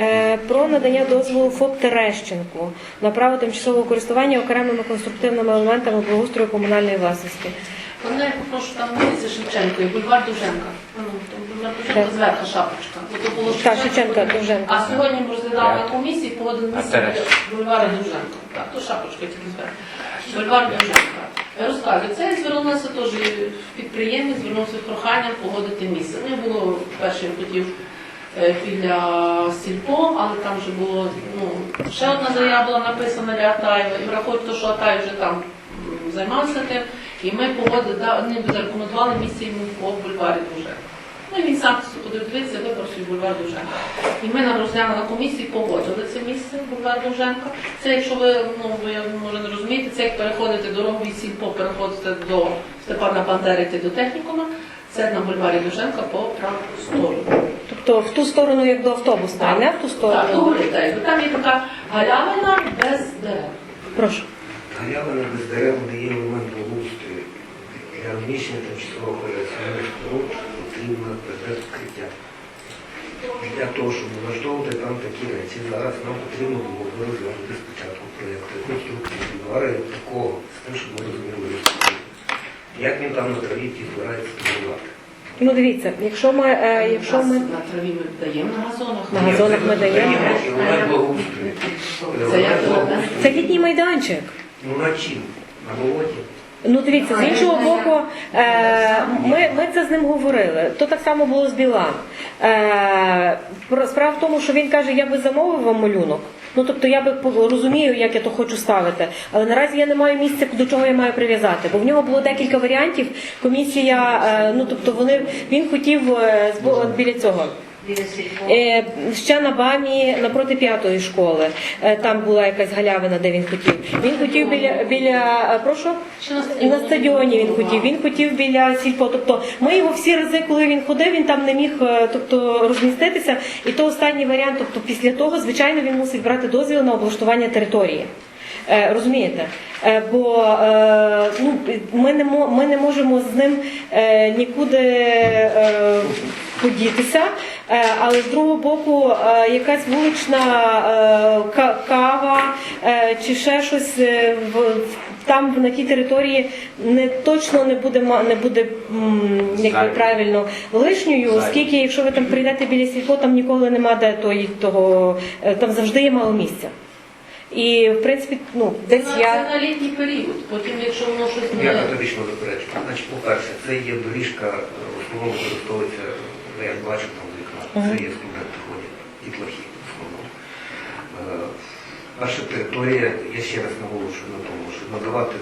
Е, Про надання дозволу ФОП Терещенку на право тимчасового користування окремими конструктивними елементами благоустрою комунальної власності. Мене я попрошу там вулиця Шевченко і бульвар Довженка. Ну, там бульвар Довженка Так. зверху шапочка. Бо то було Так, Шевченка, Довженка. А сьогодні ми розглядали на комісії погодили А місце Терещ? бульвара Довженка. Так, то шапочка тільки зверху. Бульвар Довженка. Я розказую, це звернулося теж підприємець, звернувся з проханням погодити місце. Ну, я було перше я хотів біля сільпо, але там вже було ну, ще одна заява була написана для Атаєва, і враховуючи що Атай вже там займався тим, і ми погодили, да, вони зарекомендували місце йому по бульварі Довженка. Ну і він сам подивився, свій бульвар Довженка. І ми на розглянули на комісії, погодили це місце бульвар Довженка. Це, якщо ви ну ви може не розумієте, це як переходити дорогу від сільпо, переходите до Степана Бандери до технікума. Це на бульварі Довженка по праву сторону. Тобто в ту сторону, як до автобусної, а не в ту Так, сторону. догори, так. Там є така галявина без дерев. Прошу. Галявина без дерев не є елемент благоустрою. Для розміщення тимчасового операційних споруд потрібно предмет вкриття. Для того, щоб влаштовувати там такі речі, зараз нам потрібно було би розглянути спочатку проєкт реконструкції бульвара як такого, з тим, щоб ми розуміли, як він там на траві ті збирається будувати. Ну дивіться, якщо ми, е, якщо ми на траві ми даємо на газонах. На газонах ми даємо. Це як це літній майданчик. Ну на чим? На болоті? Ну дивіться, з іншого боку, е, ми, ми це з ним говорили. То так само було з Білан. Е, про- справа в тому, що він каже, я би замовив вам малюнок. Ну тобто я би розумію, як я то хочу ставити, але наразі я не маю місця, до чого я маю прив'язати. Бо в нього було декілька варіантів. Комісія, е, ну тобто вони він хотів е, біля цього. Е, ще на БАМі напроти п'ятої школи. Е, там була якась галявина, де він хотів. Він хотів біля біля е, прошу на стадіоні він хотів. Він хотів біля сільпо. Тобто ми його всі рази, коли він ходив, він там не міг е, тобто розміститися. І то останній варіант. Тобто, після того, звичайно, він мусить брати дозвіл на облаштування території. Е, Розумієте? Е, Бо е, ну, ми, не мо- ми не можемо з ним е, нікуди е, подітися, але з другого боку, е, якась вулична е, кава е, чи ще щось е, там на тій території не точно не буде не буде м, як би Зайвою. правильно лишньою, оскільки якщо ви там прийдете біля сільпо, там ніколи нема де тої того, е, там завжди є мало місця. І в принципі, ну десь Це я на літній період. Потім, якщо воно щось не... Я категорично заперечую. Значить, по-перше, це є доріжка, е, основному використовується, ну, я бачив там вікна, це є студенти ходять, дітлахи в основному. Е, Наша територія, я ще раз наголошую на тому, що надавати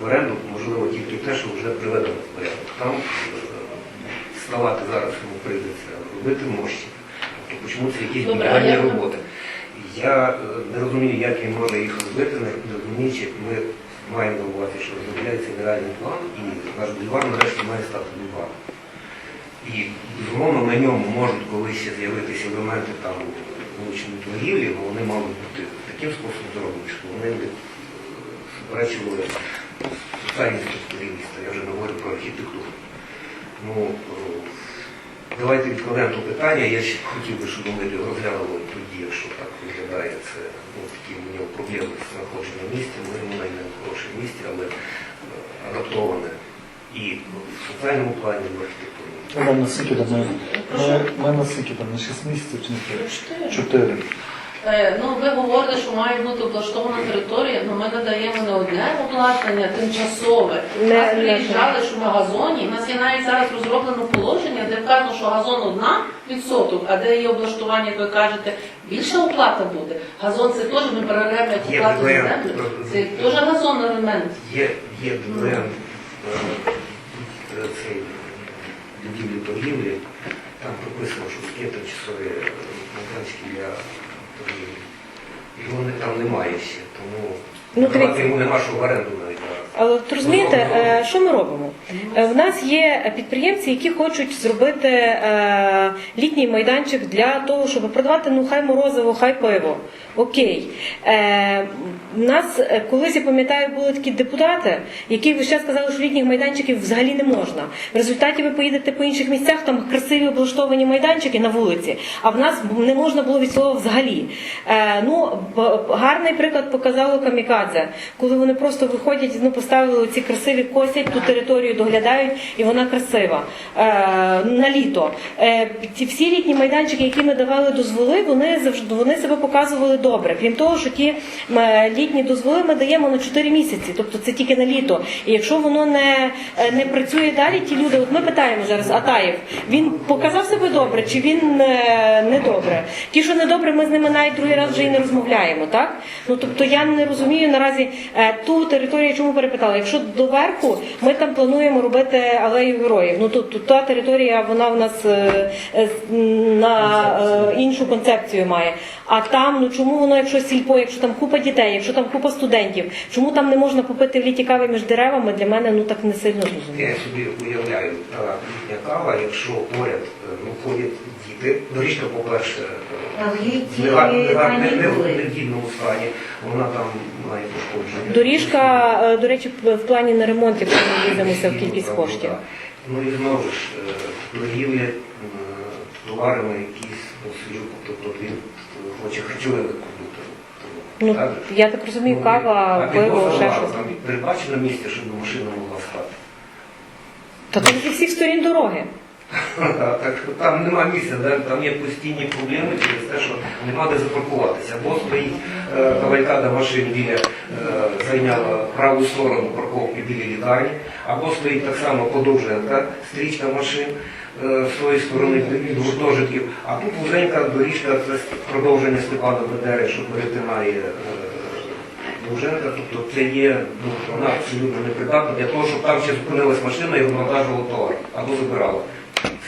в оренду можливо тільки те, що вже приведено в порядок. Там е, ставати зараз йому прийдеться, робити мощі. Тобто почнуться якісь будівельні роботи. Я е, не розумію, як він може їх робити, не розуміючи, ми маємо на увазі, що розробляється генеральний план, і наш бульвар нарешті має стати бульваром. І безумовно на ньому можуть колись з'явитися елементи там вуличної торгівлі, але вони мали бути таким способом зроблені, що вони не суперечували соціальній структурі міста. Я вже говорю про архітектуру. Ну, е, давайте відкладемо то питання. Я ще хотів би, щоб ми розглянули тоді, якщо так виглядає це ну, такі у нього проблеми з знаходженням місця. Ми йому знайдемо хороше місце, але е, адаптоване і в соціальному плані, в архітектурному. Вона наскільки там ми, ми, ми наскільки там на 6 місяців чи на 4? Е, Ну, ви говорите, що має бути облаштована територія, але ми надаємо не одне обладнання тимчасове. Не- Нас не приїжджали, що на газоні. У нас є навіть зараз розроблено положення, де вказано, що газон одна відсоток, а де є облаштування, як ви кажете, більша оплата буде. Газон це теж ми переробляємо як Є оплату за ДВМ. землю. Це теж газон елемент. Є, є е, е, цей будівлі торгівлі, там прописано, що є тимчасові е, майданчики для торгівлі. Його не, там немає ще, тому Ну, давати дивіться. йому нема що в оренду навіть. Але от розумієте, е, що ми робимо? Е, В нас є підприємці, які хочуть зробити е, літній майданчик для того, щоб продавати ну хай морозиво, хай пиво. Окей. Е, у нас е, колись я пам'ятаю, були такі депутати, які весь час казали, що літніх майданчиків взагалі не можна. В результаті ви поїдете по інших місцях, там красиві облаштовані майданчики на вулиці, а в нас не можна було від слова взагалі. Е, ну, гарний приклад показало камікадзе, коли вони просто виходять, ну поставили ці красиві косять, ту територію доглядають, і вона красива. Е, на літо. Е, всі літні майданчики, які ми давали дозволи, вони завжди вони себе показували добре. Крім того, що ті літні дозволи ми даємо на 4 місяці, тобто це тільки на літо. І якщо воно не, е, не працює далі, ті люди, от ми питаємо зараз, Атаєв, він показав себе добре, чи він е, не добре? Ті, що не добре, ми з ними навіть другий раз вже і не розмовляємо, так? Ну тобто я не розумію наразі е, ту територію, чому перепитала. Якщо доверху ми там плануємо робити алею героїв. Ну тут, тут та територія, вона в нас на іншу концепцію має. А там, ну чому воно, якщо сільпо, якщо там купа дітей, якщо там купа студентів, чому там не можна попити в літі кави між деревами? Для мене ну так не сильно зрозуміло. Я собі уявляю, літня кава, якщо поряд е, ну, ходять діти, доріжка, по-перше, е, не- не- не в гідному стані, вона там має пошкодження. Доріжка, е, до речі, в плані на ремонт, якщо ми візимося в кількість коштів. Ну і знову ж, е, торгівля е, товарами якісь, ну, тобто він хоче харчовими. Ну я так розумію, Ну, кава, пиво, ще щось. Там передбачено місце, щоб машина могла стати. Та тут зі всіх сторін дороги. Так що там нема місця, да? там є постійні проблеми через те, що нема де запаркуватися. Або стоїть е, кавалькада машин біля е, зайняла праву сторону парковки біля лікарні, або стоїть так само подовжена стрічка машин своєї сторони до гуртожитків, а тут вузенька доріжка це продовження Степана Бедери, що перетинає. е, Довженка, тобто це є, ну, вона абсолютно непридатна для того, щоб там ще зупинилась машина і вивантажувала товар або забирала.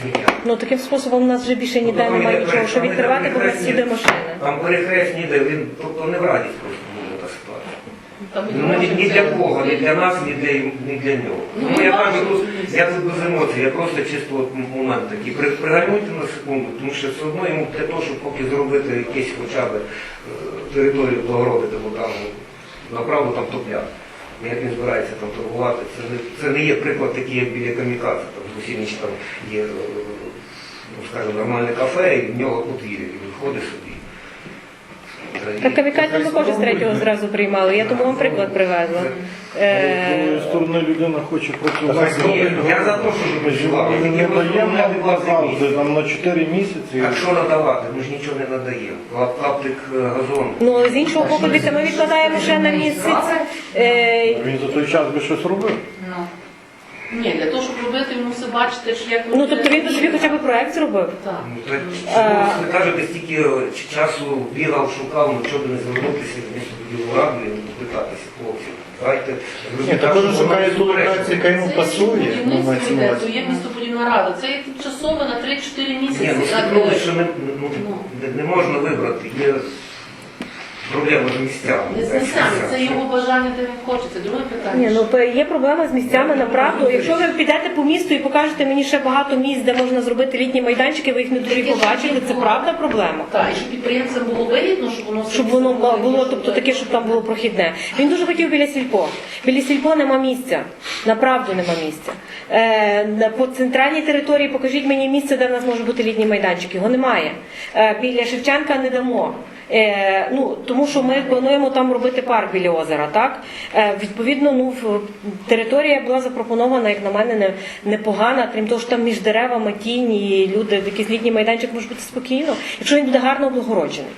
Сміття. Ну таким способом у нас вже більше ніде Ну, немає нічого, що відкривати, бо нас перехресні. машини. Там перехрест ніде, він тобто не в радість просто буде та ситуація. Там і Ну, ні, ні для кого, ні для нас, ні для, ні для нього. Ну, Ну, я кажу, тут, я тут без емоцій, я просто чисто от момент такий. При- Пригальмуйте на секунду, тому що все одно йому для того, щоб поки зробити якесь хоча б е, територію благородити, бо там ну, направду там топля. Як він збирається там торгувати, це не, це не є приклад такий, як біля камікадзе. Там в Гусівничі там є, е, ну, скажімо, нормальне кафе, і в нього подвір'я, і виходить собі. Так камікадзе ми теж з третього зразу приймали. Я тому вам приклад привезла. Е, сторони людина хоче працювати. Ні, я за те, щоб працювати. Ми не даємо нам назавжди, нам на 4 місяці. А що надавати? Ми ж нічого не надаємо. Лап- Лаптик е, газону. Ну але з іншого боку, дивіться, ми відкладаємо ще на місяць. Е, Він за той час би щось робив. Ну. Ні, для того, щоб робити, він мусить бачити, що як ну тобто він би собі хоча б проект зробив. Так. Ну, то чому ви кажете, стільки е, часу бігав, шукав, ну чого би не звернутися в місто поділу раду і не попитатися хлопців. Давайте Ні, також шукає ту локацію, яка йому пасує. ну, будівництво на йде, увазі. є містобудівна рада. Це є тимчасове на 3-4 місяці. Ні, ну Так, стикнули, е, що не, ну, не, не можна вибрати. Є проблема з місцями. Не з місцями, це його бажання, де він хоче. Це друге питання. Ні, ну то є проблема з місцями направду. Якщо ви підете по місту і покажете мені ще багато місць, де можна зробити літні майданчики, ви їх не дуже побачите. Це правда проблема. Так, і щоб підприємцям було вигідно, щоб воно все Щоб воно було, було, тобто таке, щоб там було прохідне. Він дуже хотів біля сільпо. Біля сільпо нема місця. Направду нема місця. Е, на- по центральній території покажіть мені місце, де в нас може бути літній майданчик. Його немає. Е, біля Шевченка не дамо. Е, ну, тому що ми плануємо там робити парк біля озера, так? Е, відповідно, ну, в- територія була запропонована, як на мене, не, непогана, крім того, що там між деревами тінь і люди, якийсь літній майданчик може бути спокійно, якщо він буде гарно облагороджений.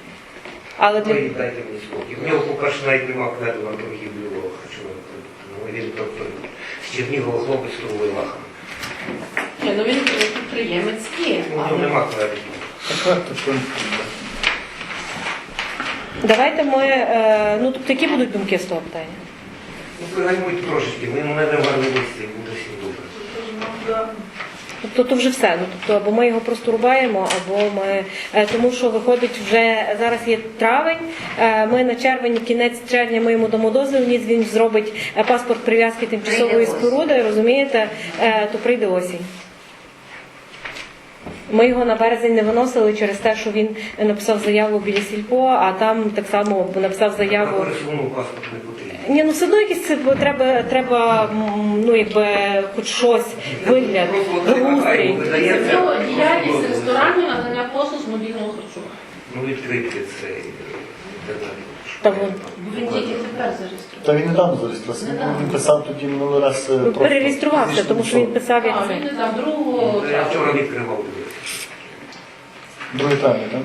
Але для Ну, дайте мені спокій. В нього, по-перше, навіть нема креду на торгівлю харчовим продуктом. Він тобто з Чернігова хлопець торгує лахами. Ну він е, підприємець є. У нього але- нема кредиту. Давайте ми, е, ну тобто, які будуть думки з того питання? Ну, пригальмуйте трошечки, ми знайдемо гарне буде всім добре. Тобто то вже все. Ну тобто або ми його просто рубаємо, або ми е, тому, що виходить вже зараз є травень. е, Ми на червень, кінець червня ми йому дамо дозвіл, ніц він зробить паспорт прив'язки тимчасової споруди, розумієте, Е, то прийде осінь. Ми його на березень не виносили через те, що він написав заяву біля сільпо, а там так само написав заяву. паспорт не потрібно. Ні, ну все одно якісь це треба, треба ну якби хоч щось, вигляд, устрій. Це діяльність ресторанів надання послуг з мобільного харчування. Ну, відкрити цей інтернет. Та вон. Він тільки тепер зареєстрований. Та він не там зареєструвався. Він писав тоді минулий раз. е, просто Перереєструвався, тому що він писав як А, це. він не там другого Ну, Я вчора відкривав. Другий травня, так?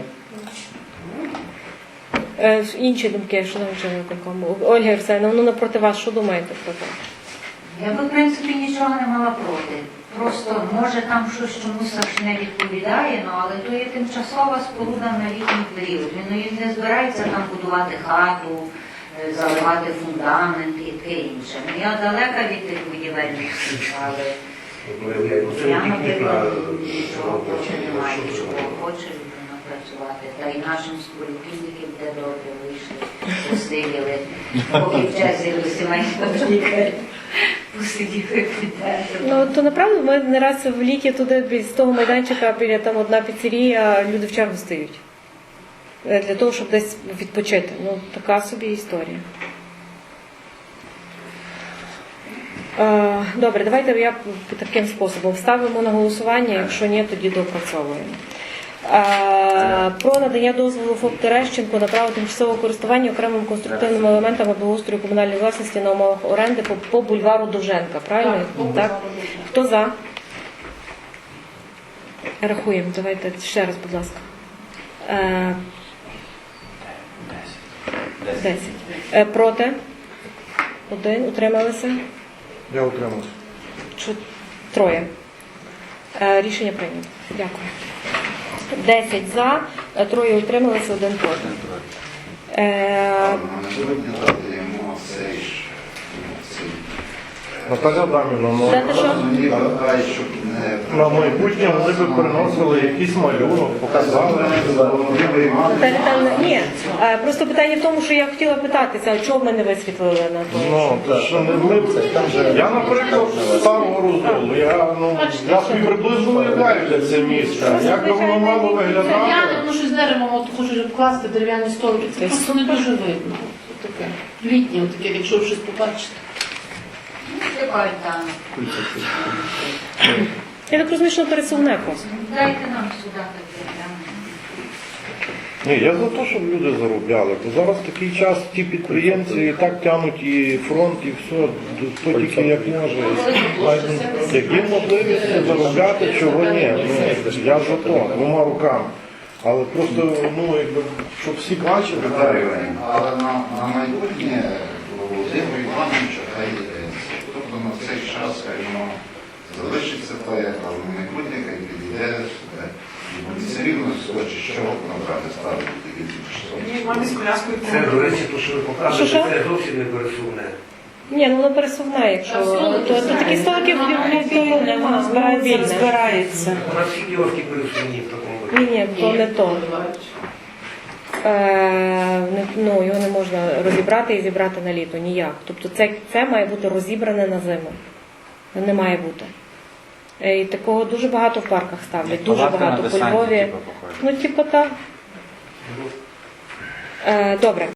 Е, інші думки, що нам вчора виконкому. Ольга Арсенівна, ну напроти вас, що думаєте про це? Я би, в принципі, нічого не мала проти. Просто, може, там щось чомусь аж не відповідає, ну, але то є тимчасова споруда на літній період. Він, ну, не збирається там будувати хату, е, заливати фундамент і таке інше. Ну, я далека від тих будівельних всіх, але Ну, я нічого хоче, немає нічого хоче людина працювати. Та й нашим співробітникам де добре вийшли, посиділи, поки в до сімейного лікаря. Ну то направду ми не раз в літі туди з того майданчика біля там одна піцерія, люди в чергу стають. Е, Для того, щоб десь відпочити. Ну, така собі історія. Е, Добре, давайте я таким способом ставимо на голосування, якщо ні, тоді доопрацьовуємо. Про надання дозволу ФОП Терещенко на право тимчасового користування окремим конструктивними елементами благоустрою комунальної власності на умовах оренди по, по бульвару Довженка. Правильно? Так, так? Хто за? Рахуємо, давайте ще раз, будь ласка. Е, Десять. Е, Проти? Один. Утрималися? Я утримався. Чу- Троє. Е, Рішення прийнято. Дякую. Десять за, е, троє утрималися, один проти. Е, Наталя Адамівна, ну, Дати що? мені вважає, щоб не на майбутнє вони би приносили якийсь малюнок, показали. Ні. Просто питання в тому, що я хотіла питатися, а чого ми не висвітлили на то? Ну, що не ми Я, наприклад, з старого роздолу, я, ну, я собі приблизно уявляю для це місце. Як би воно мало Дерев'яне, виглядати? ну щось з деревом, от хочуть вкласти дерев'яні столики. Це просто не дуже видно. Таке. Літнє, таке, якщо щось побачите. Тепер там. Я так розумію, що пересувне просто. Дайте нам сюди. Ні, я за те, щоб люди заробляли. Бо зараз такий час ті підприємці і так тягнуть і фронт, і все, хто тільки як може. Як є можливість заробляти, чого ні. Ну, я за то, двома руками. Але просто, ну, якби, щоб всі бачили. Але на, на майбутнє Володимир Іванович, хай е, тобто на цей час хай воно залишиться як але на майбутнє хай підійде. І вони все рівно схоче, що набрати ставити такі часом. Це, до речі, то, що ви показуєте, Що-що? це зовсім не пересувне. Ні, ну не пересувне, якщо то, то такі столики в бібліотеці нема, збирається, збирається. У нас всі кіоски пересувні в такому вигляді. Ні, ні, то не то. Е, не- ну, його не можна розібрати і зібрати на літо ніяк. Тобто це, це має бути розібране на зиму. Не має бути. Е, І такого дуже багато в парках ставлять, дуже багато по Львові. Ну, типу, так. Е, добре.